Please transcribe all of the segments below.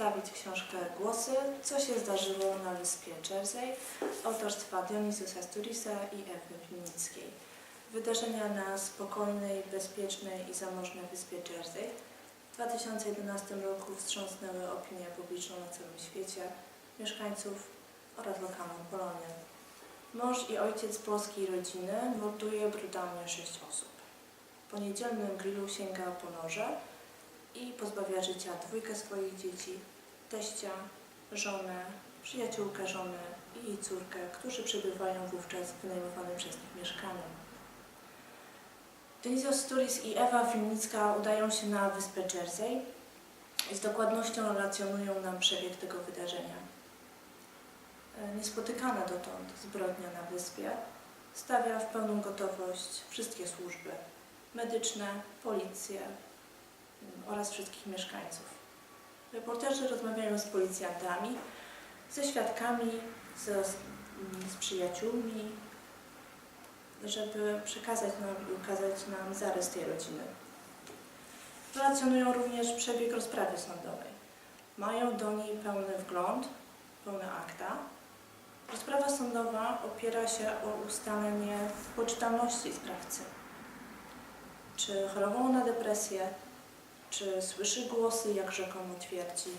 przedstawić książkę Głosy, co się zdarzyło na Wyspie Jersey autorstwa Dionizusa Sturisa i Ewy Winnickiej. Wydarzenia na spokojnej, bezpiecznej i zamożnej Wyspie Jersey w 2011 roku wstrząsnęły opinię publiczną na całym świecie, mieszkańców oraz lokalną Polonię. Mąż i ojciec polskiej rodziny morduje brutalnie sześć osób. Po niedzielnym grillu sięga po noże, i pozbawia życia dwójkę swoich dzieci, teścia, żonę, przyjaciółkę żony i jej córkę, którzy przebywają wówczas w wynajmowanym przez nich mieszkaniu. Denizio Sturis i Ewa Winnicka udają się na wyspę Jersey i z dokładnością relacjonują nam przebieg tego wydarzenia. E, Niespotykana dotąd zbrodnia na wyspie stawia w pełną gotowość wszystkie służby medyczne, policję oraz wszystkich mieszkańców. Reporterzy rozmawiają z policjantami, ze świadkami, ze, z przyjaciółmi, żeby przekazać nam i ukazać nam zarys tej rodziny. Relacjonują również przebieg rozprawy sądowej. Mają do niej pełny wgląd, pełne akta. Rozprawa sądowa opiera się o ustalenie poczytalności sprawcy. Czy chorował na depresję, czy słyszy głosy, jak rzekomo twierdzi.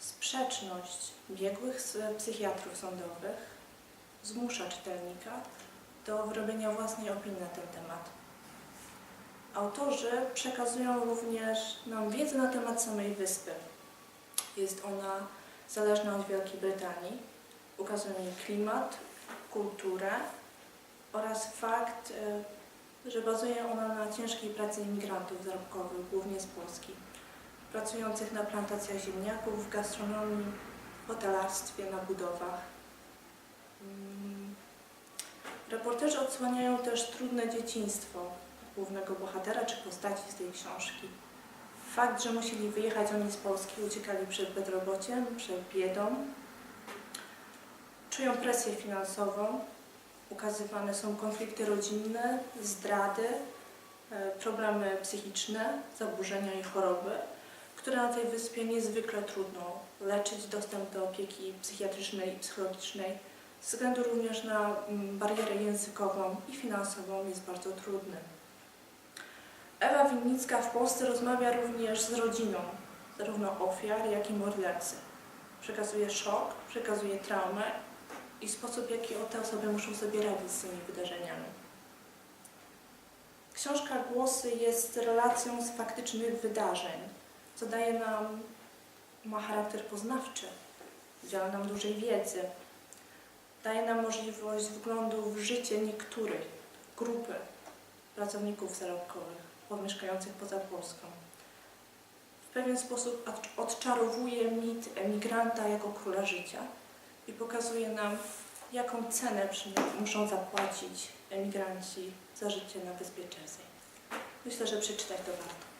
Sprzeczność biegłych psychiatrów sądowych zmusza czytelnika do wyrobienia własnej opinii na ten temat. Autorzy przekazują również nam wiedzę na temat samej wyspy. Jest ona zależna od Wielkiej Brytanii. Ukazują jej klimat, kulturę oraz fakt, y, że bazuje ona na ciężkiej pracy imigrantów zarobkowych, głównie z Polski, pracujących na plantacjach ziemniaków, w gastronomii, hotelarstwie, na budowach. Mm. Reporterzy odsłaniają też trudne dzieciństwo głównego bohatera czy postaci z tej książki. Fakt, że musieli wyjechać oni z Polski, uciekali przed bezrobociem, przed biedą, czują presję finansową, ukazywane są konflikty rodzinne, zdrady, e, problemy psychiczne, zaburzenia i choroby, które na tej wyspie niezwykle trudno leczyć. Dostęp do opieki psychiatrycznej i psychologicznej ze względu również na mm, barierę językową i finansową jest bardzo trudny. Ewa Winnicka w Polsce rozmawia również z rodziną, zarówno ofiar, jak i mordercy. Przekazuje szok, przekazuje traumę i sposób, w jaki te osoby muszą sobie radzić z tymi wydarzeniami. Książka Głosy jest relacją z faktycznych wydarzeń, co daje nam, ma charakter poznawczy, udziela nam dużej wiedzy, daje nam możliwość wglądu w życie niektórych grupy pracowników zarobkowych mieszkających poza Polską. W pewien sposób od- odczarowuje mit emigranta jako króla życia i pokazuje nam, jaką cenę muszą zapłacić emigranci za życie na wyspie. Myślę, że przeczytać to warto.